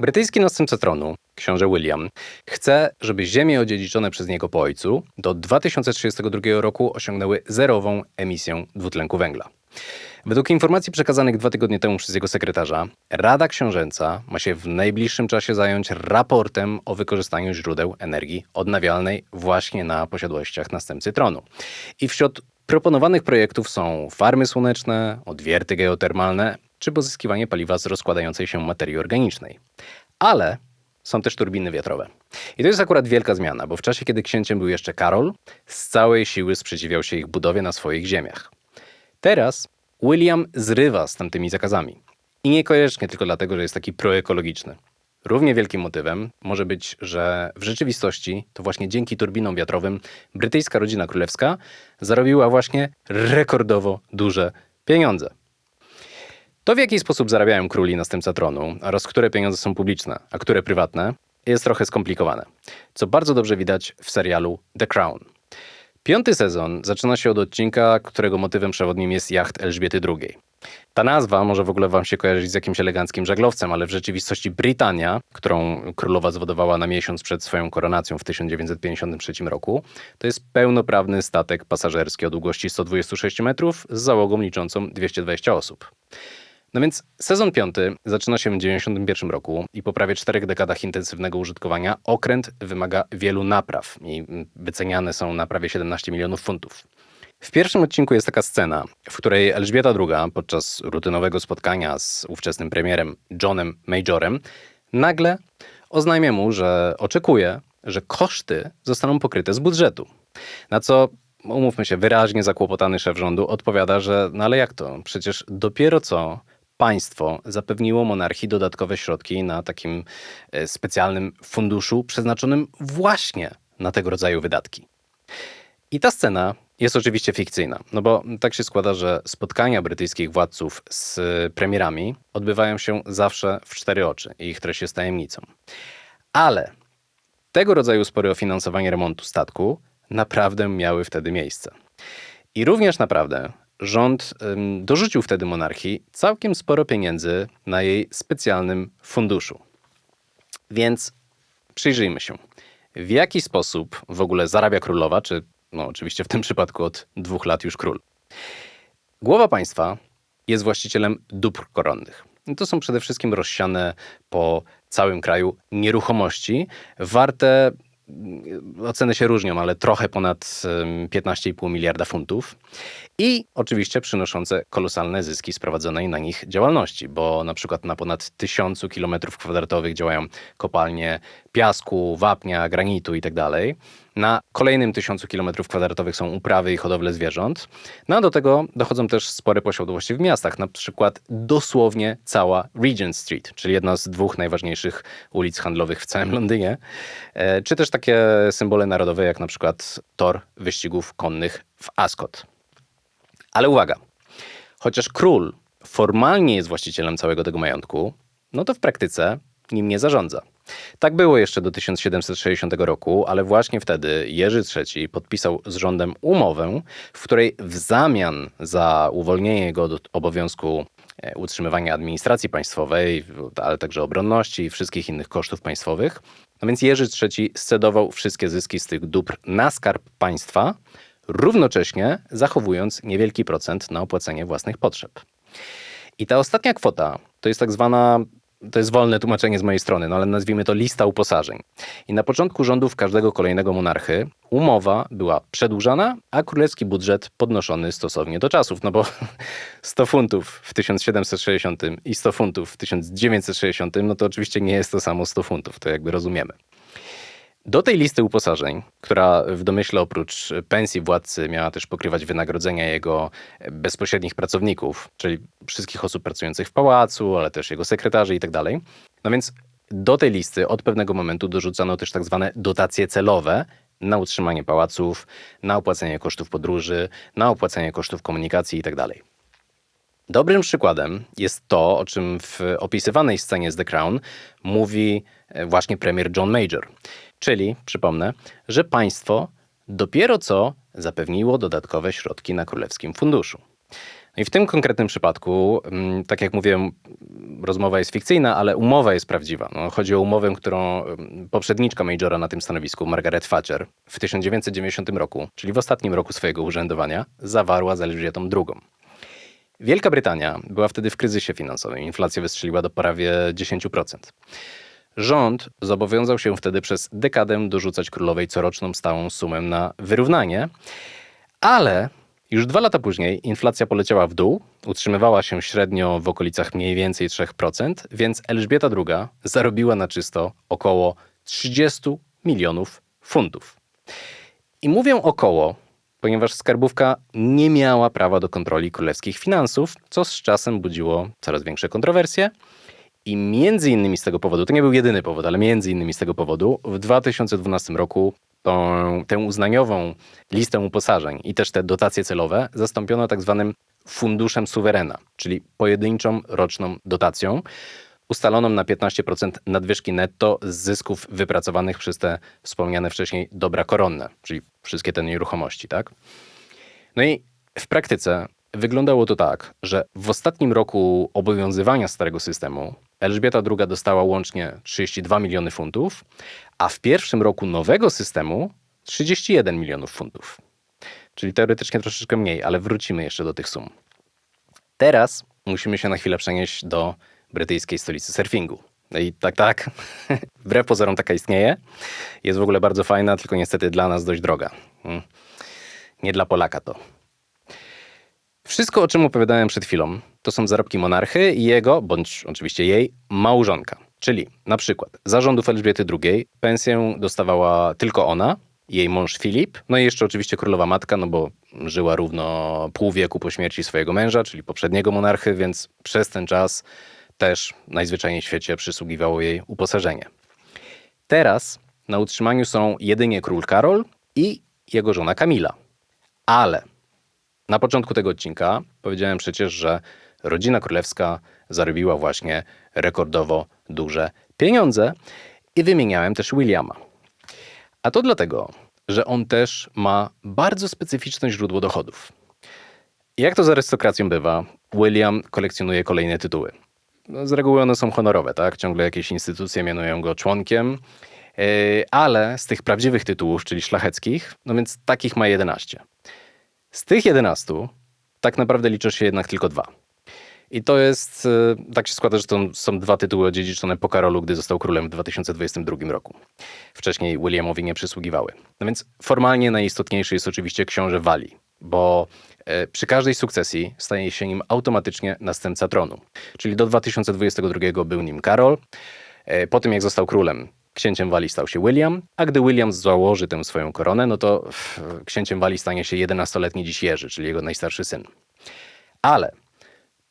Brytyjski następca tronu, książę William, chce, żeby ziemie odziedziczone przez niego po ojcu do 2032 roku osiągnęły zerową emisję dwutlenku węgla. Według informacji przekazanych dwa tygodnie temu przez jego sekretarza, Rada Książęca ma się w najbliższym czasie zająć raportem o wykorzystaniu źródeł energii odnawialnej właśnie na posiadłościach następcy tronu. I wśród proponowanych projektów są farmy słoneczne, odwierty geotermalne czy pozyskiwanie paliwa z rozkładającej się materii organicznej. Ale są też turbiny wiatrowe. I to jest akurat wielka zmiana, bo w czasie, kiedy księciem był jeszcze Karol, z całej siły sprzeciwiał się ich budowie na swoich ziemiach. Teraz William zrywa z tamtymi zakazami. I niekoniecznie tylko dlatego, że jest taki proekologiczny. Równie wielkim motywem może być, że w rzeczywistości to właśnie dzięki turbinom wiatrowym brytyjska rodzina królewska zarobiła właśnie rekordowo duże pieniądze. To, w jaki sposób zarabiają króli następca tronu oraz które pieniądze są publiczne, a które prywatne, jest trochę skomplikowane, co bardzo dobrze widać w serialu The Crown. Piąty sezon zaczyna się od odcinka, którego motywem przewodnim jest jacht Elżbiety II. Ta nazwa może w ogóle wam się kojarzyć z jakimś eleganckim żaglowcem, ale w rzeczywistości Brytania, którą królowa zwodowała na miesiąc przed swoją koronacją w 1953 roku, to jest pełnoprawny statek pasażerski o długości 126 metrów z załogą liczącą 220 osób. No więc sezon piąty zaczyna się w 1991 roku i po prawie czterech dekadach intensywnego użytkowania okręt wymaga wielu napraw i wyceniane są na prawie 17 milionów funtów. W pierwszym odcinku jest taka scena, w której Elżbieta II podczas rutynowego spotkania z ówczesnym premierem Johnem Majorem nagle oznajmia mu, że oczekuje, że koszty zostaną pokryte z budżetu. Na co umówmy się, wyraźnie zakłopotany szef rządu odpowiada, że no ale jak to? Przecież dopiero co państwo zapewniło monarchii dodatkowe środki na takim e, specjalnym funduszu przeznaczonym właśnie na tego rodzaju wydatki. I ta scena jest oczywiście fikcyjna, no bo tak się składa, że spotkania brytyjskich władców z premierami odbywają się zawsze w cztery oczy i ich treść jest tajemnicą. Ale tego rodzaju spory o finansowanie remontu statku naprawdę miały wtedy miejsce. I również naprawdę rząd dorzucił wtedy monarchii całkiem sporo pieniędzy na jej specjalnym funduszu. Więc przyjrzyjmy się, w jaki sposób w ogóle zarabia królowa, czy no oczywiście w tym przypadku od dwóch lat już król. Głowa państwa jest właścicielem dóbr koronnych. To są przede wszystkim rozsiane po całym kraju nieruchomości, warte oceny się różnią, ale trochę ponad 15,5 miliarda funtów. I oczywiście przynoszące kolosalne zyski z prowadzonej na nich działalności, bo na przykład na ponad tysiącu kilometrów kwadratowych działają kopalnie piasku, wapnia, granitu itd. Na kolejnym tysiącu kilometrów kwadratowych są uprawy i hodowle zwierząt. No a do tego dochodzą też spore posiadłości w miastach, na przykład dosłownie cała Regent Street, czyli jedna z dwóch najważniejszych ulic handlowych w całym Londynie, e, czy też takie symbole narodowe jak na przykład tor wyścigów konnych w Ascot. Ale uwaga, chociaż król formalnie jest właścicielem całego tego majątku, no to w praktyce nim nie zarządza. Tak było jeszcze do 1760 roku, ale właśnie wtedy Jerzy III podpisał z rządem umowę, w której w zamian za uwolnienie go od obowiązku e, utrzymywania administracji państwowej, ale także obronności i wszystkich innych kosztów państwowych, no więc Jerzy III scedował wszystkie zyski z tych dóbr na skarb państwa, równocześnie zachowując niewielki procent na opłacenie własnych potrzeb. I ta ostatnia kwota to jest tak zwana to jest wolne tłumaczenie z mojej strony, no ale nazwijmy to lista uposażeń. I na początku rządów każdego kolejnego monarchy umowa była przedłużana, a królewski budżet podnoszony stosownie do czasów, no bo 100 funtów w 1760 i 100 funtów w 1960, no to oczywiście nie jest to samo 100 funtów, to jakby rozumiemy. Do tej listy uposażeń, która w domyśle oprócz pensji władcy miała też pokrywać wynagrodzenia jego bezpośrednich pracowników, czyli wszystkich osób pracujących w pałacu, ale też jego sekretarzy i tak. No więc do tej listy od pewnego momentu dorzucano też tak zwane dotacje celowe na utrzymanie pałaców, na opłacenie kosztów podróży, na opłacenie kosztów komunikacji i tak. Dobrym przykładem jest to, o czym w opisywanej scenie z The Crown mówi właśnie premier John Major. Czyli, przypomnę, że państwo dopiero co zapewniło dodatkowe środki na Królewskim Funduszu. No i w tym konkretnym przypadku, mm, tak jak mówiłem, rozmowa jest fikcyjna, ale umowa jest prawdziwa. No, chodzi o umowę, którą mm, poprzedniczka Majora na tym stanowisku, Margaret Thatcher, w 1990 roku, czyli w ostatnim roku swojego urzędowania, zawarła z Elżbietą II. Wielka Brytania była wtedy w kryzysie finansowym. Inflacja wystrzeliła do prawie 10%. Rząd zobowiązał się wtedy przez dekadę dorzucać królowej coroczną stałą sumę na wyrównanie, ale już dwa lata później inflacja poleciała w dół, utrzymywała się średnio w okolicach mniej więcej 3%, więc Elżbieta II zarobiła na czysto około 30 milionów funtów. I mówię około, ponieważ skarbówka nie miała prawa do kontroli królewskich finansów, co z czasem budziło coraz większe kontrowersje. I między innymi z tego powodu, to nie był jedyny powód, ale między innymi z tego powodu, w 2012 roku tą, tę uznaniową listę uposażeń i też te dotacje celowe zastąpiono tak zwanym funduszem suwerena, czyli pojedynczą roczną dotacją, ustaloną na 15% nadwyżki netto z zysków wypracowanych przez te wspomniane wcześniej dobra koronne, czyli wszystkie te nieruchomości, tak? No i w praktyce wyglądało to tak, że w ostatnim roku obowiązywania starego systemu Elżbieta II dostała łącznie 32 miliony funtów, a w pierwszym roku nowego systemu 31 milionów funtów. Czyli teoretycznie troszeczkę mniej, ale wrócimy jeszcze do tych sum. Teraz musimy się na chwilę przenieść do brytyjskiej stolicy surfingu. No i tak, tak, wbrew pozorom taka istnieje. Jest w ogóle bardzo fajna, tylko niestety dla nas dość droga. Hmm. Nie dla Polaka to. Wszystko, o czym opowiadałem przed chwilą, to są zarobki monarchy i jego, bądź oczywiście jej, małżonka. Czyli na przykład zarządów Elżbiety II pensję dostawała tylko ona, jej mąż Filip, no i jeszcze oczywiście królowa matka, no bo żyła równo pół wieku po śmierci swojego męża, czyli poprzedniego monarchy, więc przez ten czas też najzwyczajniej w świecie przysługiwało jej uposażenie. Teraz na utrzymaniu są jedynie król Karol i jego żona Kamila. Ale na początku tego odcinka powiedziałem przecież, że rodzina królewska zarobiła właśnie rekordowo duże pieniądze i wymieniałem też Williama. A to dlatego, że on też ma bardzo specyficzne źródło dochodów. Jak to z arystokracją bywa, William kolekcjonuje kolejne tytuły. No, z reguły one są honorowe, tak? Ciągle jakieś instytucje mianują go członkiem, yy, ale z tych prawdziwych tytułów, czyli szlacheckich, no więc takich ma 11. Z tych 11 tak naprawdę liczy się jednak tylko dwa. I to jest, e, tak się składa, że to są dwa tytuły odziedziczone po Karolu, gdy został królem w 2022 roku. Wcześniej Williamowi nie przysługiwały. No więc formalnie najistotniejszy jest oczywiście książę Walii, bo e, przy każdej sukcesji staje się nim automatycznie następca tronu. Czyli do 2022 był nim Karol. E, po tym jak został królem, księciem Walii stał się William, a gdy William założy tę swoją koronę, no to księciem Walii stanie się 11-letni dziś Jerzy, czyli jego najstarszy syn. Ale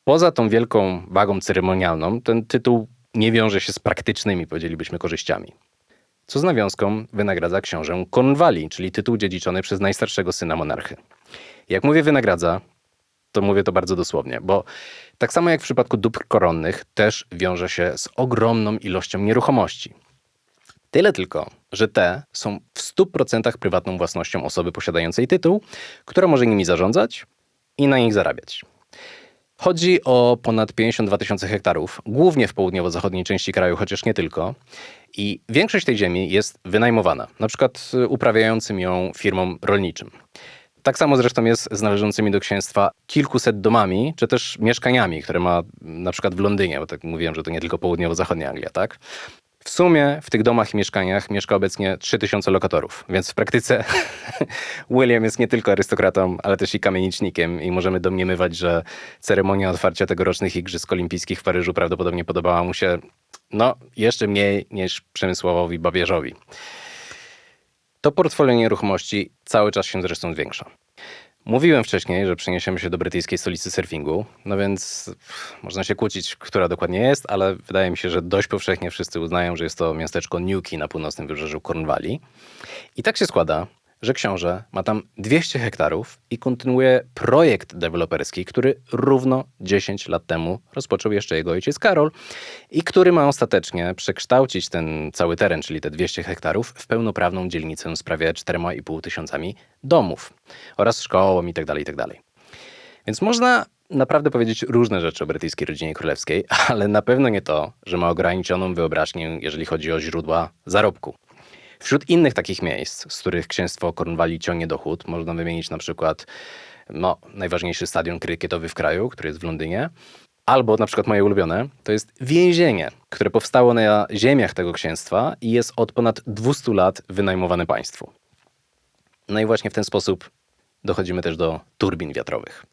poza tą wielką wagą ceremonialną, ten tytuł nie wiąże się z praktycznymi, powiedzielibyśmy, korzyściami. Co z nawiązką wynagradza książę Cornwalli, czyli tytuł dziedziczony przez najstarszego syna monarchy. Jak mówię wynagradza, to mówię to bardzo dosłownie, bo tak samo jak w przypadku dóbr koronnych, też wiąże się z ogromną ilością nieruchomości. Tyle tylko, że te są w 100% prywatną własnością osoby posiadającej tytuł, która może nimi zarządzać i na nich zarabiać. Chodzi o ponad 52 tysiące hektarów, głównie w południowo-zachodniej części kraju, chociaż nie tylko. I większość tej ziemi jest wynajmowana, na przykład uprawiającym ją firmom rolniczym. Tak samo zresztą jest z należącymi do księstwa kilkuset domami, czy też mieszkaniami, które ma na przykład w Londynie, bo tak mówiłem, że to nie tylko południowo-zachodnia Anglia, tak? W sumie w tych domach i mieszkaniach mieszka obecnie 3000 lokatorów, więc w praktyce William jest nie tylko arystokratą, ale też i kamienicznikiem i możemy domniemywać, że ceremonia otwarcia tegorocznych Igrzysk Olimpijskich w Paryżu prawdopodobnie podobała mu się no, jeszcze mniej niż Przemysławowi Babierzowi. To portfolio nieruchomości cały czas się zresztą zwiększa. Mówiłem wcześniej, że przeniesiemy się do brytyjskiej stolicy surfingu, no więc można się kłócić, która dokładnie jest, ale wydaje mi się, że dość powszechnie wszyscy uznają, że jest to miasteczko Newquay na północnym wybrzeżu Cornwalli. I tak się składa, że książę ma tam 200 hektarów i kontynuuje projekt deweloperski, który równo 10 lat temu rozpoczął jeszcze jego ojciec Karol i który ma ostatecznie przekształcić ten cały teren, czyli te 200 hektarów, w pełnoprawną dzielnicę z prawie 4,5 tysiącami domów oraz szkołą itd., tak itd. Tak Więc można naprawdę powiedzieć różne rzeczy o brytyjskiej rodzinie królewskiej, ale na pewno nie to, że ma ograniczoną wyobraźnię, jeżeli chodzi o źródła zarobku. Wśród innych takich miejsc, z których księstwo Cornwalli ciągnie dochód, można wymienić na przykład no, najważniejszy stadion krykietowy w kraju, który jest w Londynie, albo na przykład moje ulubione, to jest więzienie, które powstało na ziemiach tego księstwa i jest od ponad 200 lat wynajmowane państwu. No i właśnie w ten sposób dochodzimy też do turbin wiatrowych.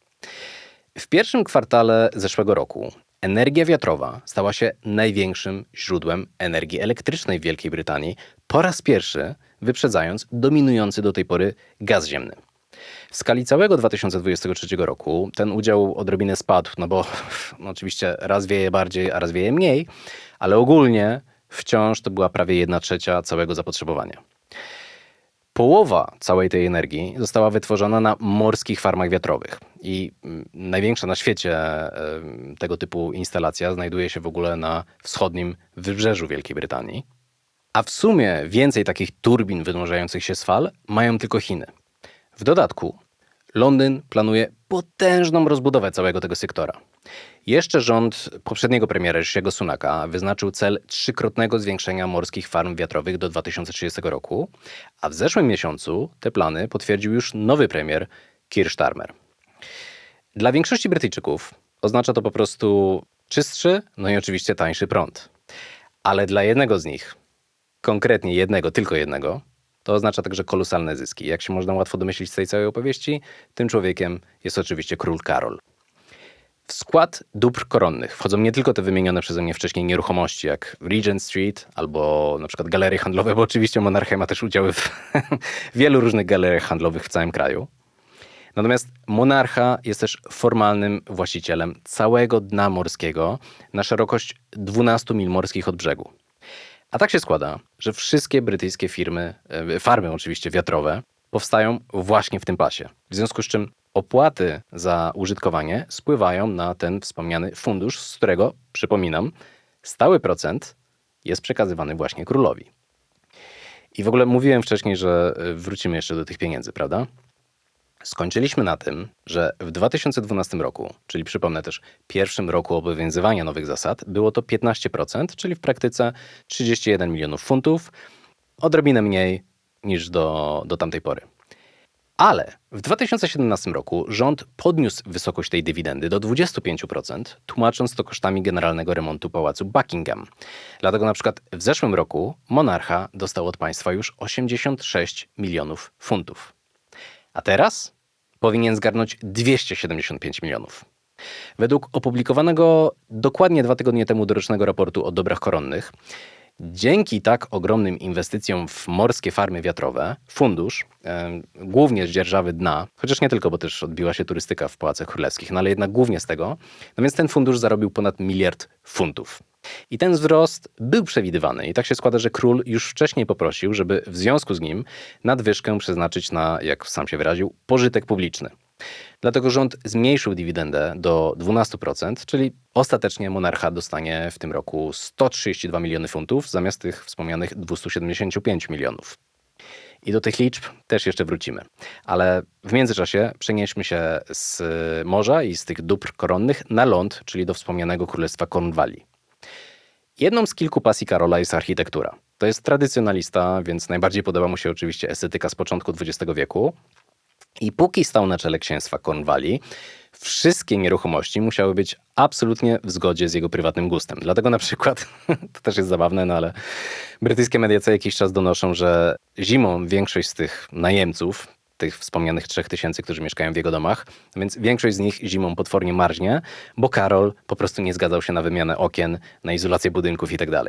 W pierwszym kwartale zeszłego roku energia wiatrowa stała się największym źródłem energii elektrycznej w Wielkiej Brytanii, po raz pierwszy wyprzedzając dominujący do tej pory gaz ziemny. W skali całego 2023 roku ten udział odrobinę spadł, no bo no oczywiście raz wieje bardziej, a raz wieje mniej, ale ogólnie wciąż to była prawie 1 trzecia całego zapotrzebowania. Połowa całej tej energii została wytworzona na morskich farmach wiatrowych. I mm, największa na świecie tego typu instalacja znajduje się w ogóle na wschodnim wybrzeżu Wielkiej Brytanii. A w sumie więcej takich turbin wynurzących się z fal mają tylko Chiny. W dodatku Londyn planuje potężną rozbudowę całego tego sektora. Jeszcze rząd poprzedniego premiera Rishiego Sunaka wyznaczył cel trzykrotnego zwiększenia morskich farm wiatrowych do 2030 roku, a w zeszłym miesiącu te plany potwierdził już nowy premier Keir Starmer. Dla większości Brytyjczyków oznacza to po prostu czystszy, no i oczywiście tańszy prąd. Ale dla jednego z nich, konkretnie jednego, tylko jednego, to oznacza także kolosalne zyski. Jak się można łatwo domyślić z tej całej opowieści, tym człowiekiem jest oczywiście król Karol. W skład dóbr koronnych wchodzą nie tylko te wymienione przeze mnie wcześniej nieruchomości, jak Regent Street albo na przykład galerie handlowe, bo oczywiście monarchia ma też udziały w wielu różnych galeriach handlowych w całym kraju. Natomiast monarcha jest też formalnym właścicielem całego dna morskiego na szerokość 12 mil morskich od brzegu. A tak się składa, że wszystkie brytyjskie firmy, e, farmy oczywiście wiatrowe, powstają właśnie w tym pasie. W związku z czym opłaty za użytkowanie spływają na ten wspomniany fundusz, z którego, przypominam, stały procent jest przekazywany właśnie królowi. I w ogóle mówiłem wcześniej, że e, wrócimy jeszcze do tych pieniędzy, prawda? Skończyliśmy na tym, że w 2012 roku, czyli przypomnę też pierwszym roku obowiązywania nowych zasad, było to 15%, czyli w praktyce 31 milionów funtów, odrobinę mniej niż do, do tamtej pory. Ale w 2017 roku rząd podniósł wysokość tej dywidendy do 25%, tłumacząc to kosztami generalnego remontu pałacu Buckingham. Dlatego na przykład w zeszłym roku monarcha dostał od państwa już 86 milionów funtów. A teraz powinien zgarnąć 275 milionów. Według opublikowanego dokładnie dwa tygodnie temu dorocznego raportu o dobrach koronnych, Dzięki tak ogromnym inwestycjom w morskie farmy wiatrowe, fundusz, głównie z dzierżawy dna, chociaż nie tylko, bo też odbiła się turystyka w Pałacach Królewskich, no ale jednak głównie z tego, no więc ten fundusz zarobił ponad miliard funtów. I ten wzrost był przewidywany. I tak się składa, że król już wcześniej poprosił, żeby w związku z nim nadwyżkę przeznaczyć na, jak sam się wyraził, pożytek publiczny. Dlatego rząd zmniejszył dywidendę do 12%, czyli ostatecznie monarcha dostanie w tym roku 132 miliony funtów zamiast tych wspomnianych 275 milionów. I do tych liczb też jeszcze wrócimy. Ale w międzyczasie przenieśmy się z morza i z tych dóbr koronnych na ląd, czyli do wspomnianego Królestwa Cornwalli. Jedną z kilku pasji Karola jest architektura. To jest tradycjonalista, więc najbardziej podoba mu się oczywiście estetyka z początku XX wieku, i póki stał na czele księstwa Cornwalli, wszystkie nieruchomości musiały być absolutnie w zgodzie z jego prywatnym gustem. Dlatego na przykład, to też jest zabawne, no ale brytyjskie media co jakiś czas donoszą, że zimą większość z tych najemców, tych wspomnianych trzech tysięcy, którzy mieszkają w jego domach, więc większość z nich zimą potwornie marznie, bo Karol po prostu nie zgadzał się na wymianę okien, na izolację budynków itd.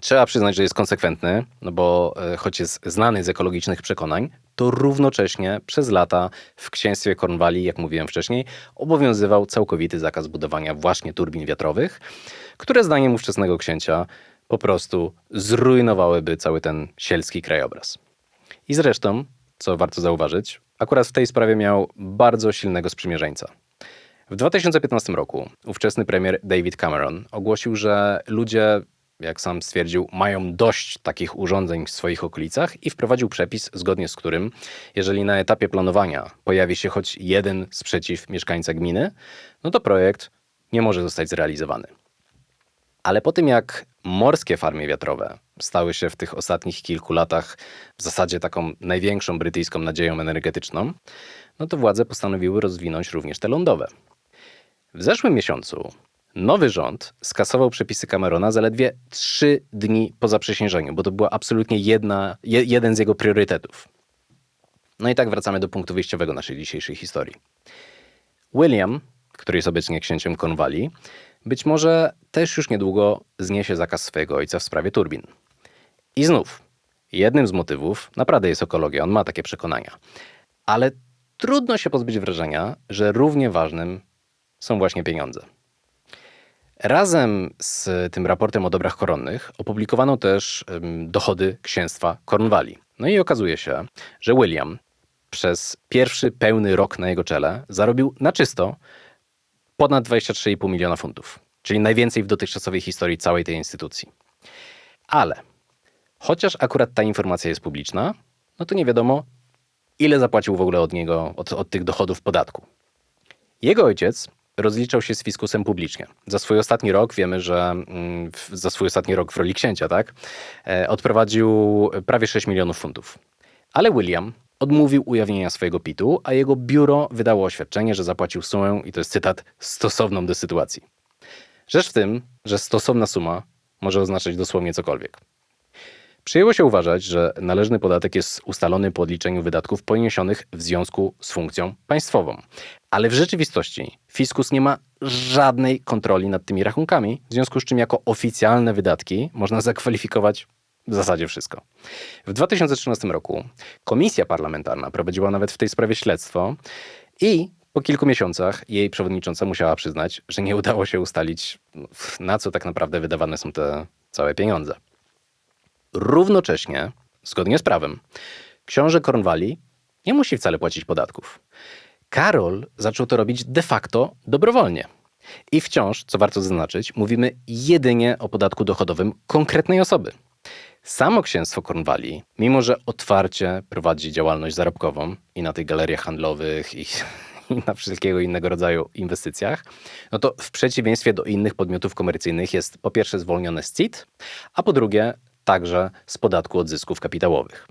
Trzeba przyznać, że jest konsekwentny, no bo e, choć jest znany z ekologicznych przekonań, to równocześnie przez lata w księstwie Cornwalli, jak mówiłem wcześniej, obowiązywał całkowity zakaz budowania właśnie turbin wiatrowych, które zdaniem ówczesnego księcia po prostu zrujnowałyby cały ten sielski krajobraz. I zresztą co warto zauważyć, akurat w tej sprawie miał bardzo silnego sprzymierzeńca. W 2015 roku ówczesny premier David Cameron ogłosił, że ludzie, jak sam stwierdził, mają dość takich urządzeń w swoich okolicach i wprowadził przepis, zgodnie z którym, jeżeli na etapie planowania pojawi się choć jeden sprzeciw mieszkańca gminy, no to projekt nie może zostać zrealizowany. Ale po tym, jak morskie farmy wiatrowe stały się w tych ostatnich kilku latach w zasadzie taką największą brytyjską nadzieją energetyczną, no to władze postanowiły rozwinąć również te lądowe. W zeszłym miesiącu nowy rząd skasował przepisy Camerona zaledwie trzy dni po zaprzysiężeniu, bo to była absolutnie jedna, je, jeden z jego priorytetów. No i tak wracamy do punktu wyjściowego naszej dzisiejszej historii. William, który jest obecnie księciem Cornwalli, być może też już niedługo zniesie zakaz swojego ojca w sprawie turbin. I znów, jednym z motywów naprawdę jest ekologia, on ma takie przekonania. Ale trudno się pozbyć wrażenia, że równie ważnym są właśnie pieniądze. Razem z tym raportem o dobrach koronnych opublikowano też dochody księstwa Cornwalli. No i okazuje się, że William przez pierwszy pełny rok na jego czele zarobił na czysto ponad 23,5 miliona funtów, czyli najwięcej w dotychczasowej historii całej tej instytucji. Ale chociaż akurat ta informacja jest publiczna, no to nie wiadomo, ile zapłacił w ogóle od niego, od, od tych dochodów podatku. Jego ojciec rozliczał się z fiskusem publicznie. Za swój ostatni rok, wiemy, że mm, za swój ostatni rok w roli księcia, tak, e, odprowadził prawie 6 milionów funtów. Ale William odmówił ujawnienia swojego pitu, a jego biuro wydało oświadczenie, że zapłacił sumę, i to jest cytat, stosowną do sytuacji. Rzecz w tym, że stosowna suma może oznaczać dosłownie cokolwiek. Przyjęło się uważać, że należny podatek jest ustalony po odliczeniu wydatków poniesionych w związku z funkcją państwową. Ale w rzeczywistości fiskus nie ma żadnej kontroli nad tymi rachunkami, w związku z czym jako oficjalne wydatki można zakwalifikować w zasadzie wszystko. W 2013 roku komisja parlamentarna prowadziła nawet w tej sprawie śledztwo i po kilku miesiącach jej przewodnicząca musiała przyznać, że nie udało się ustalić, na co tak naprawdę wydawane są te całe pieniądze. Równocześnie, zgodnie z prawem, książę Cornwalli nie musi wcale płacić podatków. Karol zaczął to robić de facto dobrowolnie. I wciąż, co warto zaznaczyć, mówimy jedynie o podatku dochodowym konkretnej osoby. Samo księstwo Cornwalli, mimo że otwarcie prowadzi działalność zarobkową i na tych galeriach handlowych i, i na wszelkiego innego rodzaju inwestycjach, no to w przeciwieństwie do innych podmiotów komercyjnych jest po pierwsze zwolnione z CIT, a po drugie także z podatku od zysków kapitałowych.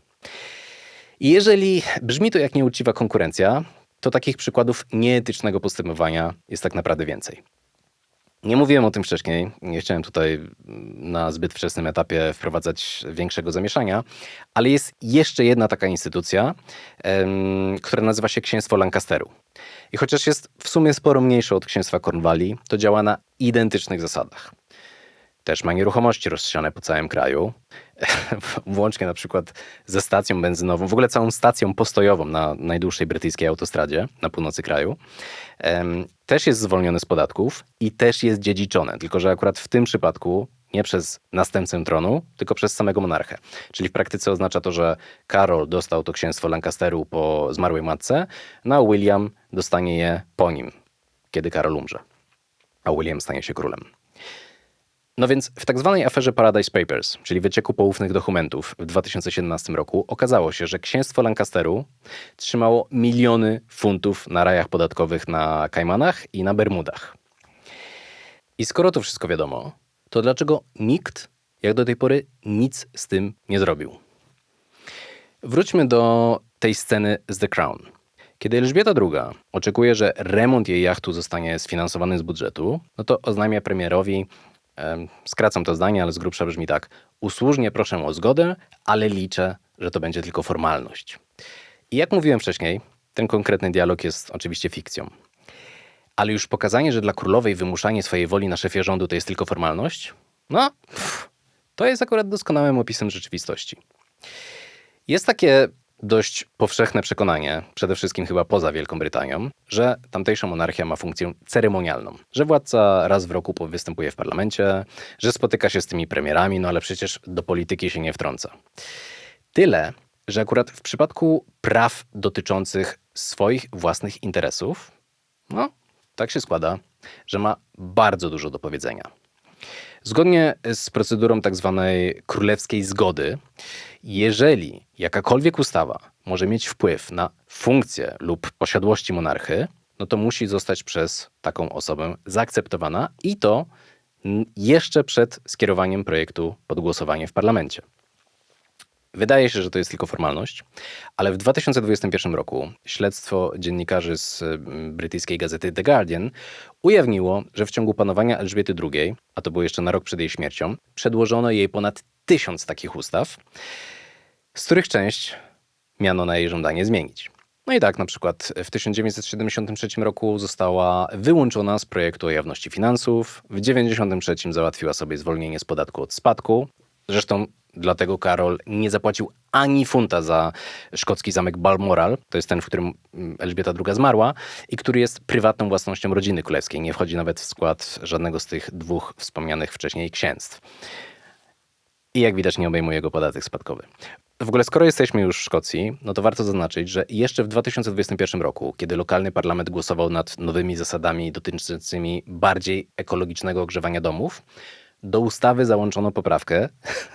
I jeżeli brzmi to jak nieuczciwa konkurencja, to takich przykładów nieetycznego postępowania jest tak naprawdę więcej. Nie mówiłem o tym wcześniej, nie chciałem tutaj na zbyt wczesnym etapie wprowadzać większego zamieszania, ale jest jeszcze jedna taka instytucja, która nazywa się Księstwo Lancasteru. I chociaż jest w sumie sporo mniejsze od Księstwa Cornwalli, to działa na identycznych zasadach. Też ma nieruchomości rozsiane po całym kraju, włącznie na przykład ze stacją benzynową, w ogóle całą stacją postojową na najdłuższej brytyjskiej autostradzie na północy kraju. Też jest zwolnione z podatków i też jest dziedziczone, tylko że akurat w tym przypadku nie przez następcę tronu, tylko przez samego monarchę. Czyli w praktyce oznacza to, że Karol dostał to księstwo Lancasteru po zmarłej matce, no a William dostanie je po nim, kiedy Karol umrze. A William stanie się królem. No więc w tak zwanej aferze Paradise Papers, czyli wycieku poufnych dokumentów w 2017 roku, okazało się, że księstwo Lancasteru trzymało miliony funtów na rajach podatkowych na Kajmanach i na Bermudach. I skoro to wszystko wiadomo, to dlaczego nikt jak do tej pory nic z tym nie zrobił? Wróćmy do tej sceny z The Crown. Kiedy Elżbieta II oczekuje, że remont jej jachtu zostanie sfinansowany z budżetu, no to oznajmia premierowi, Skracam to zdanie, ale z grubsza brzmi tak. Usłużnie proszę o zgodę, ale liczę, że to będzie tylko formalność. I jak mówiłem wcześniej, ten konkretny dialog jest oczywiście fikcją. Ale już pokazanie, że dla królowej wymuszanie swojej woli na szefie rządu to jest tylko formalność, no, to jest akurat doskonałym opisem rzeczywistości. Jest takie dość powszechne przekonanie, przede wszystkim chyba poza Wielką Brytanią, że tamtejsza monarchia ma funkcję ceremonialną, że władca raz w roku występuje w parlamencie, że spotyka się z tymi premierami, no ale przecież do polityki się nie wtrąca. Tyle, że akurat w przypadku praw dotyczących swoich własnych interesów, no, tak się składa, że ma bardzo dużo do powiedzenia. Zgodnie z procedurą tak zwanej królewskiej zgody, jeżeli jakakolwiek ustawa może mieć wpływ na funkcję lub posiadłości monarchy, no to musi zostać przez taką osobę zaakceptowana i to jeszcze przed skierowaniem projektu pod głosowanie w parlamencie. Wydaje się, że to jest tylko formalność, ale w 2021 roku śledztwo dziennikarzy z mm, brytyjskiej gazety The Guardian ujawniło, że w ciągu panowania Elżbiety II, a to było jeszcze na rok przed jej śmiercią, przedłożono jej ponad tysiąc takich ustaw, z których część miano na jej żądanie zmienić. No i tak, na przykład w 1973 roku została wyłączona z projektu o jawności finansów, w 1993 załatwiła sobie zwolnienie z podatku od spadku. Zresztą dlatego Karol nie zapłacił ani funta za szkocki zamek Balmoral, to jest ten, w którym Elżbieta II zmarła i który jest prywatną własnością rodziny królewskiej. Nie wchodzi nawet w skład żadnego z tych dwóch wspomnianych wcześniej księstw. I jak widać nie obejmuje go podatek spadkowy. W ogóle, skoro jesteśmy już w Szkocji, no to warto zaznaczyć, że jeszcze w 2021 roku, kiedy lokalny parlament głosował nad nowymi zasadami dotyczącymi bardziej ekologicznego ogrzewania domów, do ustawy załączono poprawkę,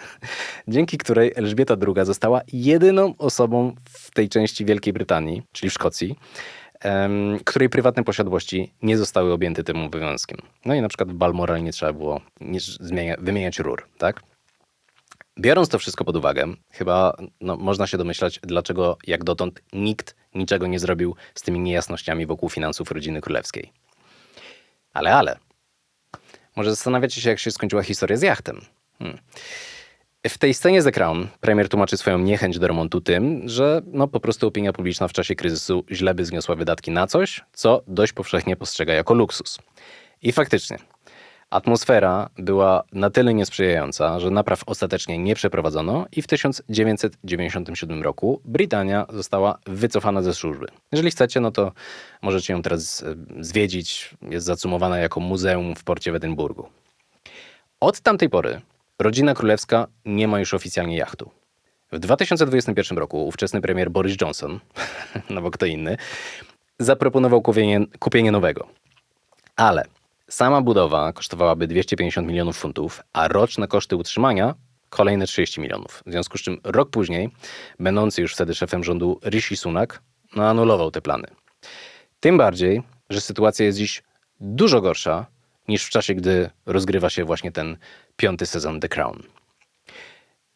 dzięki której Elżbieta II została jedyną osobą w tej części Wielkiej Brytanii, czyli w Szkocji, której prywatne posiadłości nie zostały objęte tym obowiązkiem. No i na przykład w Balmoral nie trzeba było nie zmienia, wymieniać rur, tak? Biorąc to wszystko pod uwagę, chyba no, można się domyślać, dlaczego jak dotąd nikt niczego nie zrobił z tymi niejasnościami wokół finansów rodziny królewskiej. Ale, ale. Może zastanawiacie się, jak się skończyła historia z jachtem. Hmm. W tej scenie z Crown premier tłumaczy swoją niechęć do remontu tym, że no, po prostu opinia publiczna w czasie kryzysu źle by zniosła wydatki na coś, co dość powszechnie postrzega jako luksus. I faktycznie, Atmosfera była na tyle niesprzyjająca, że napraw ostatecznie nie przeprowadzono i w 1997 roku Brytania została wycofana ze służby. Jeżeli chcecie, no to możecie ją teraz e, zwiedzić. Jest zacumowana jako muzeum w porcie w Edynburgu. Od tamtej pory rodzina królewska nie ma już oficjalnie jachtu. W 2021 roku ówczesny premier Boris Johnson, no bo kto inny, zaproponował kupienie, kupienie nowego. Ale Sama budowa kosztowałaby 250 milionów funtów, a roczne koszty utrzymania kolejne 30 milionów. W związku z czym rok później, będący już wtedy szefem rządu Rishi Sunak, no, anulował te plany. Tym bardziej, że sytuacja jest dziś dużo gorsza niż w czasie, gdy rozgrywa się właśnie ten piąty sezon The Crown.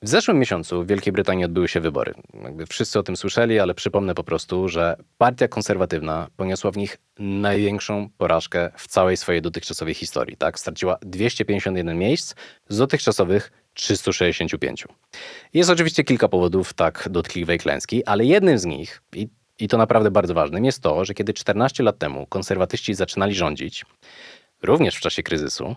W zeszłym miesiącu w Wielkiej Brytanii odbyły się wybory. Jakby wszyscy o tym słyszeli, ale przypomnę po prostu, że partia konserwatywna poniosła w nich największą porażkę w całej swojej dotychczasowej historii. Tak? Straciła 251 miejsc z dotychczasowych 365. Jest oczywiście kilka powodów tak dotkliwej klęski, ale jednym z nich, i, i to naprawdę bardzo ważnym, jest to, że kiedy 14 lat temu konserwatyści zaczynali rządzić, również w czasie kryzysu,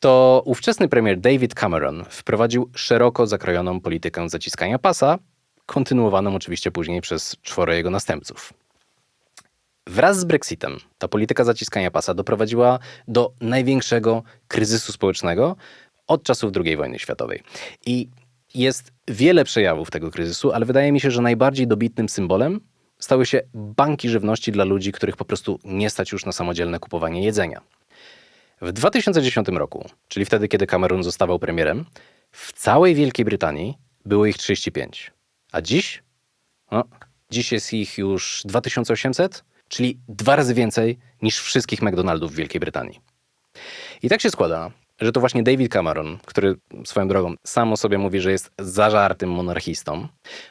to ówczesny premier David Cameron wprowadził szeroko zakrojoną politykę zaciskania pasa, kontynuowaną oczywiście później przez czworo jego następców. Wraz z Brexitem ta polityka zaciskania pasa doprowadziła do największego kryzysu społecznego od czasów II wojny światowej. I jest wiele przejawów tego kryzysu, ale wydaje mi się, że najbardziej dobitnym symbolem stały się banki żywności dla ludzi, których po prostu nie stać już na samodzielne kupowanie jedzenia. W 2010 roku, czyli wtedy, kiedy Cameron zostawał premierem, w całej Wielkiej Brytanii było ich 35. A dziś? No, dziś jest ich już 2800, czyli dwa razy więcej niż wszystkich McDonaldów w Wielkiej Brytanii. I tak się składa, że to właśnie David Cameron, który swoją drogą sam o sobie mówi, że jest zażartym monarchistą,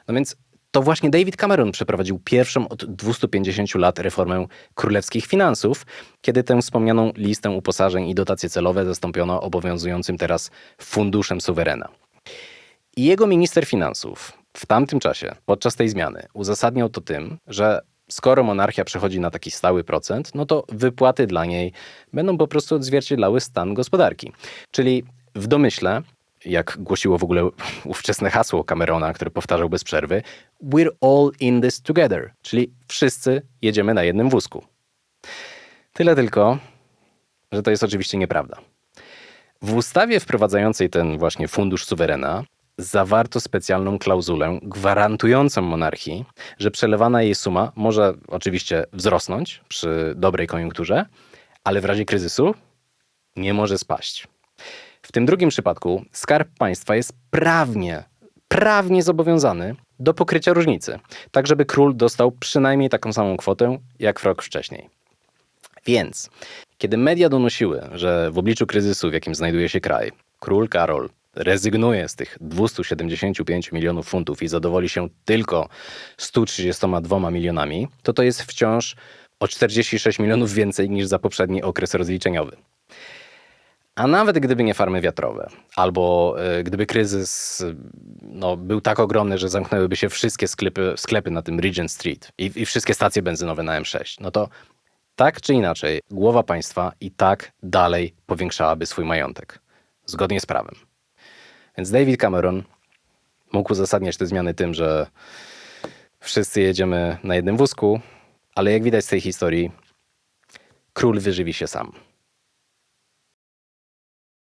no więc to właśnie David Cameron przeprowadził pierwszą od 250 lat reformę królewskich finansów, kiedy tę wspomnianą listę uposażeń i dotacje celowe zastąpiono obowiązującym teraz funduszem suwerena. I jego minister finansów w tamtym czasie, podczas tej zmiany, uzasadniał to tym, że skoro monarchia przechodzi na taki stały procent, no to wypłaty dla niej będą po prostu odzwierciedlały stan gospodarki. Czyli w domyśle jak głosiło w ogóle ówczesne hasło Camerona, które powtarzał bez przerwy, We're all in this together, czyli wszyscy jedziemy na jednym wózku. Tyle tylko, że to jest oczywiście nieprawda. W ustawie wprowadzającej ten właśnie fundusz suwerena zawarto specjalną klauzulę gwarantującą monarchii, że przelewana jej suma może oczywiście wzrosnąć przy dobrej koniunkturze, ale w razie kryzysu nie może spaść. W tym drugim przypadku skarb państwa jest prawnie, prawnie zobowiązany do pokrycia różnicy, tak żeby król dostał przynajmniej taką samą kwotę jak w rok wcześniej. Więc, kiedy media donosiły, że w obliczu kryzysu, w jakim znajduje się kraj, król Karol rezygnuje z tych 275 milionów funtów i zadowoli się tylko 132 milionami, to to jest wciąż o 46 milionów więcej niż za poprzedni okres rozliczeniowy. A nawet gdyby nie farmy wiatrowe, albo y, gdyby kryzys no, był tak ogromny, że zamknęłyby się wszystkie sklepy, sklepy na tym Regent Street i, i wszystkie stacje benzynowe na M6, no to tak czy inaczej głowa państwa i tak dalej powiększałaby swój majątek, zgodnie z prawem. Więc David Cameron mógł uzasadniać te zmiany tym, że wszyscy jedziemy na jednym wózku, ale jak widać z tej historii, król wyżywi się sam.